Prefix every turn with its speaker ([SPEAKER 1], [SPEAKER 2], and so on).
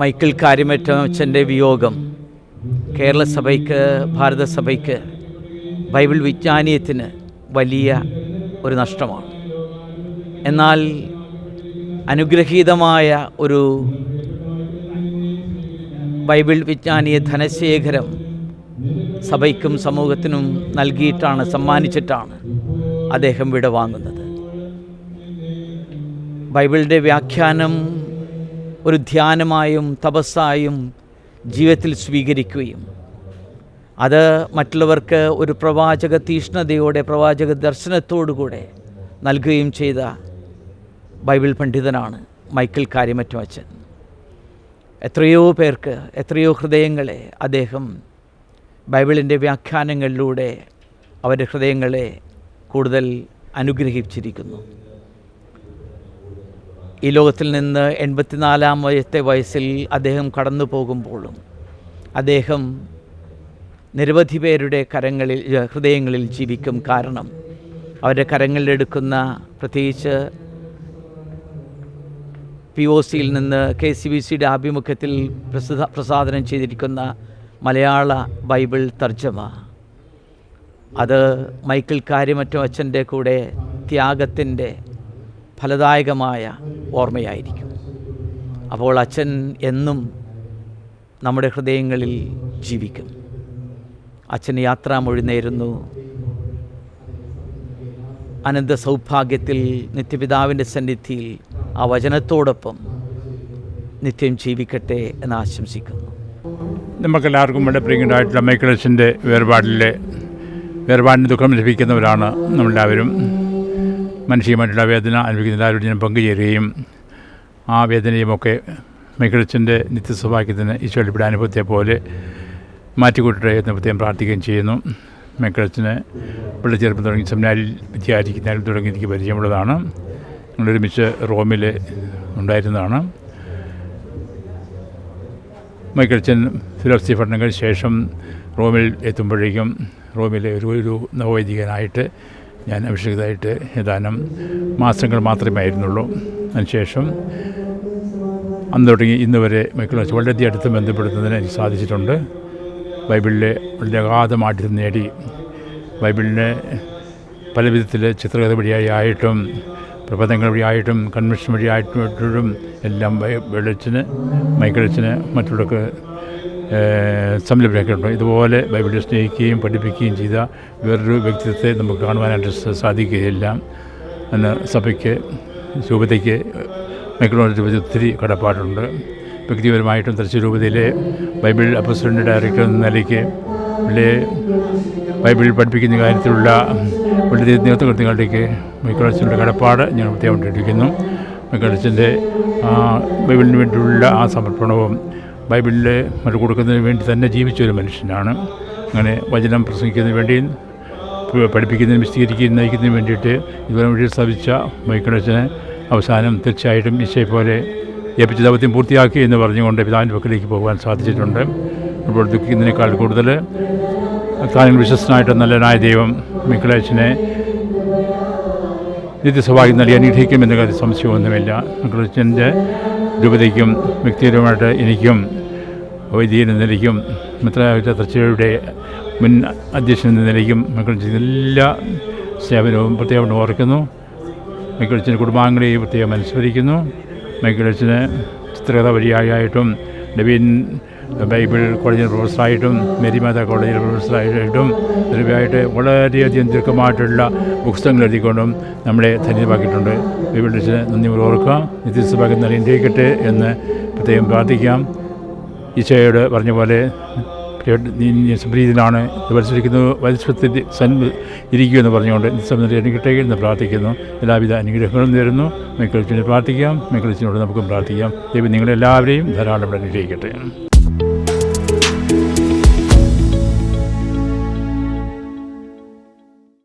[SPEAKER 1] Michael കാര്യമറ്റച്ഛന്റെ വിയോഗം കേരള സഭയ്ക്ക് ഭാരതസഭയ്ക്ക് Bible വിജ്ഞാനീയത്തിന് വലിയ ഒരു നഷ്ടമാണ്. എന്നാൽ അനുഗ്രഹീതമായ ഒരു ബൈബിൾ വിജ്ഞാനീയ ധനശേഖരം സഭയ്ക്കും സമൂഹത്തിനും നൽകിയിട്ടാണ് സമ്മാനിച്ചിട്ടാണ് അദ്ദേഹം വിടവാങ്ങുന്നത്. ബൈബിളിന്റെ വ്യാഖ്യാനം ഒരു ധ്യാനമായും തപസ്സായും ജീവിതത്തിൽ സ്വീകരിക്കുകയും അത് മറ്റുള്ളവർക്ക് ഒരു പ്രവാചക തീഷ്ണതയോടെ പ്രവാചക ദർശനത്തോടുകൂടെ നൽകുകയും ചെയ്ത ബൈബിൾ പണ്ഡിതനാണ് മൈക്കിൾ കാര്യമറ്റം അച്ഛൻ എത്രയോ പേർക്ക് എത്രയോ ഹൃദയങ്ങളെ അദ്ദേഹം ബൈബിളിന്റെ വ്യാഖ്യാനങ്ങളിലൂടെ അവരുടെ ഹൃദയങ്ങളെ കൂടുതൽ അനുഗ്രഹിച്ചിരിക്കുന്നു. ഈ ലോകത്തിൽ നിന്ന് എൺപത്തിനാലാം വയത്തെ വയസ്സിൽ അദ്ദേഹം കടന്നു പോകുമ്പോഴും അദ്ദേഹം നിരവധി പേരുടെ കരങ്ങളിൽ ഹൃദയങ്ങളിൽ ജീവിക്കും കാരണം അവരുടെ കരങ്ങളിലെടുക്കുന്ന പ്രത്യേകിച്ച് പി ഒ സിയിൽ നിന്ന് കെ സി ബി സിയുടെ ആഭിമുഖ്യത്തിൽ പ്രസിദ്ധ പ്രസാദനം ചെയ്തിരിക്കുന്ന മലയാള ബൈബിൾ തർജമ. അത് മൈക്കിൾ കാര്യമറ്റം അച്ഛന്റെ കൂടെ ത്യാഗത്തിന്റെ ഫലദായകമായ ഓർമ്മയായിരിക്കും. അപ്പോൾ അച്ഛൻ എന്നും നമ്മുടെ ഹൃദയങ്ങളിൽ ജീവിക്കും. അച്ഛൻ യാത്ര മൊഴിനേരുന്നു അനന്ത സൗഭാഗ്യത്തിൽ നിത്യപിതാവിന്റെ സന്നിധിയിൽ ആ വചനത്തോടൊപ്പം നിത്യം ജീവിക്കട്ടെ എന്ന് ആശംസിക്കുന്നു.
[SPEAKER 2] നമുക്കെല്ലാവർക്കും വളരെ പ്രിയങ്കരായിട്ടുള്ള മൈക്കിളസിന്റെ വേർപാടിലെ വേർപാടിന് ദുഃഖം ലഭിക്കുന്നവരാണ് നമ്മളെല്ലാവരും. മനുഷ്യമായിട്ടുള്ള വേദന അനുഭവിക്കുന്ന എല്ലാവരോടും ഞാൻ പങ്കുചേരുകയും ആ വേദനയുമൊക്കെ മൈക്കിളസിന്റെ നിത്യസൗഭാഗ്യത്തിന് ഈശ്വരയുടെ അനുഭവത്തെ പോലെ മാറ്റിക്കൂട്ടട്ടെ എന്ന് പ്രത്യേകം പ്രാർത്ഥിക്കുകയും ചെയ്യുന്നു. മൈക്കിളസിന് വളരെ ചെറുപ്പം തുടങ്ങി സെമിനാരിൽ വിദ്യാർത്ഥിക്കുന്നതിൽ തുടങ്ങി എനിക്ക് പരിചയമുള്ളതാണ്. ഞങ്ങളൊരുമിച്ച് റോമിൽ ഉണ്ടായിരുന്നതാണ്. മൈക്കിളച്ചൻ ഫിലോസഫി പഠനങ്ങൾക്ക് ശേഷം റോമിൽ എത്തുമ്പോഴേക്കും റോമിലെ ഒരു ഒരു നവവൈദികനായിട്ട് ഞാൻ അഭിഷേകതായിട്ട് ഏതാനും മാസങ്ങൾ മാത്രമേ ആയിരുന്നുള്ളൂ അതിനുശേഷം അന്ന് തുടങ്ങി ഇന്ന് വരെ വെച്ച് വളരെയധികം അടുത്ത് ബന്ധപ്പെടുത്തുന്നതിന് എനിക്ക് സാധിച്ചിട്ടുണ്ട്. ബൈബിളിലെ വളരെ അഗാധമായിട്ട് നേടി. ബൈബിളിനെ പല വിധത്തിൽ ചിത്രകഥ വഴിയായി ആയിട്ടും പ്രബന്ധങ്ങൾ വഴിയായിട്ടും കൺവെൻഷൻ വഴിയായിട്ടും എല്ലാം വെളിച്ചിന് മൈക്കിളച്ചിന് മറ്റുള്ളവർക്ക് സംരംഭിക്കുന്നുണ്ട് ഇതുപോലെ ബൈബിളിനെ സ്നേഹിക്കുകയും പഠിപ്പിക്കുകയും ചെയ്ത വേറൊരു വ്യക്തിത്വത്തെ നമുക്ക് കാണുവാനായിട്ട് സാധിക്കുകയില്ല. അന്ന് സഭയ്ക്ക് രൂപതയ്ക്ക് മൈക്കിളോട് രൂപത ഒത്തിരി കടപ്പാടുണ്ട്. വ്യക്തിപരമായിട്ടും തൃശ്ശൂർ രൂപതയിലെ ബൈബിൾ അപ്പസ്റ്റിന്റെ ഡയറക്ടർ എന്ന നിലയ്ക്ക് വളരെ ബൈബിളിൽ പഠിപ്പിക്കുന്ന കാര്യത്തിലുള്ള വളരെ നേതൃത്വങ്ങളിലേക്ക് മൈക്കിളച്ചന്റെ കടപ്പാട് ഞാൻ പ്രത്യേകം മൈക്കിളച്ചന്റെ ബൈബിളിന് വേണ്ടിയുള്ള ആ സമർപ്പണവും ബൈബിളിലെ മറ്റു കൊടുക്കുന്നതിന് വേണ്ടി തന്നെ ജീവിച്ച ഒരു മനുഷ്യനാണ്. അങ്ങനെ വചനം പ്രസംഗിക്കുന്നതിന് വേണ്ടിയും പഠിപ്പിക്കുന്നതിന് വിശദീകരിക്കുന്നതിനും നയിക്കുന്നതിന് വേണ്ടിയിട്ട് ഇതുവരെ വഴി സ്ഥാപിച്ച മൈക്കിളച്ചനെ അവസാനം തീർച്ചയായിട്ടും ഈശോയെ പോലെ ഏപ്പിച്ച ദൗത്യം പൂർത്തിയാക്കി എന്ന് പറഞ്ഞുകൊണ്ട് പിതാവിന്റെ പക്കലേക്ക് പോകാൻ സാധിച്ചിട്ടുണ്ട്. ഇപ്പോൾ ദുഃഖിക്കുന്നതിനേക്കാൾ കൂടുതൽ താൻ വിശ്വസനായിട്ട് നല്ലനായ ദൈവം മിക്കളേച്ചനെ നിത്യസഭാഗ്യം നൽകി അനുഗ്രഹിക്കുമെന്ന കാര്യം സംശയമൊന്നുമില്ല. മിക്കിളച്ചന്റെ രൂപതയ്ക്കും വ്യക്തിപരമായിട്ട് എനിക്കും വൈദികൻ എന്ന നിലയ്ക്കും മിത്രാവിറ്റ തർച്ചയുടെ മുൻ അധ്യക്ഷൻ എന്ന നിലയ്ക്കും മിക്കിളച്ചൻ എല്ലാ സേവനവും പ്രത്യേകം ഓർക്കുന്നു. മൈക്കിളച്ചന്റെ കുടുംബാംഗങ്ങളെയും പ്രത്യേകം അനുസ്മരിക്കുന്നു. മൈക്കിളച്ചന് ചിത്രകഥ വഴിയായിട്ടും നവീൻ ബൈബിൾ കോളേജിൽ പ്രൊഫസറായിട്ടും മെരിമാത കോളേജിൽ പ്രൊഫസറായിട്ടും ഇതുപോലെയായിട്ട് വളരെയധികം ദീർഘമായിട്ടുള്ള പുസ്തകങ്ങൾ എഴുതിക്കൊണ്ടും നമ്മളെ ധന്യമാക്കിയിട്ടുണ്ട്. ബൈബിൾ ടീച്ചറെ നന്ദി ഓർക്കുക. നിത്യസഭാക്ക് നല്ല ഇന്ത്യക്കട്ടെ എന്ന് പ്രത്യേകം പ്രാർത്ഥിക്കാം. ഈശോയോട് പറഞ്ഞ പോലെ സംപ്രീതിയിലാണ് മത്സരിക്കുന്നത് മത്സരത്തിൽ സൻ ഇരിക്കുമെന്ന് പറഞ്ഞുകൊണ്ട് നിസ്സംബന്ധം അനുഗ്രഹിക്കട്ടെ എന്ന് പ്രാർത്ഥിക്കുന്നു. എല്ലാവിധ അനുഗ്രഹങ്ങളും നേരുന്നു. മൈക്കിളിച്ചിനെ പ്രാർത്ഥിക്കാം. മേക്കളിച്ചിനോട് നമുക്കും പ്രാർത്ഥിക്കാം. ദൈവം നിങ്ങളെല്ലാവരെയും ധാരാളം അനുഗ്രഹിക്കട്ടെ.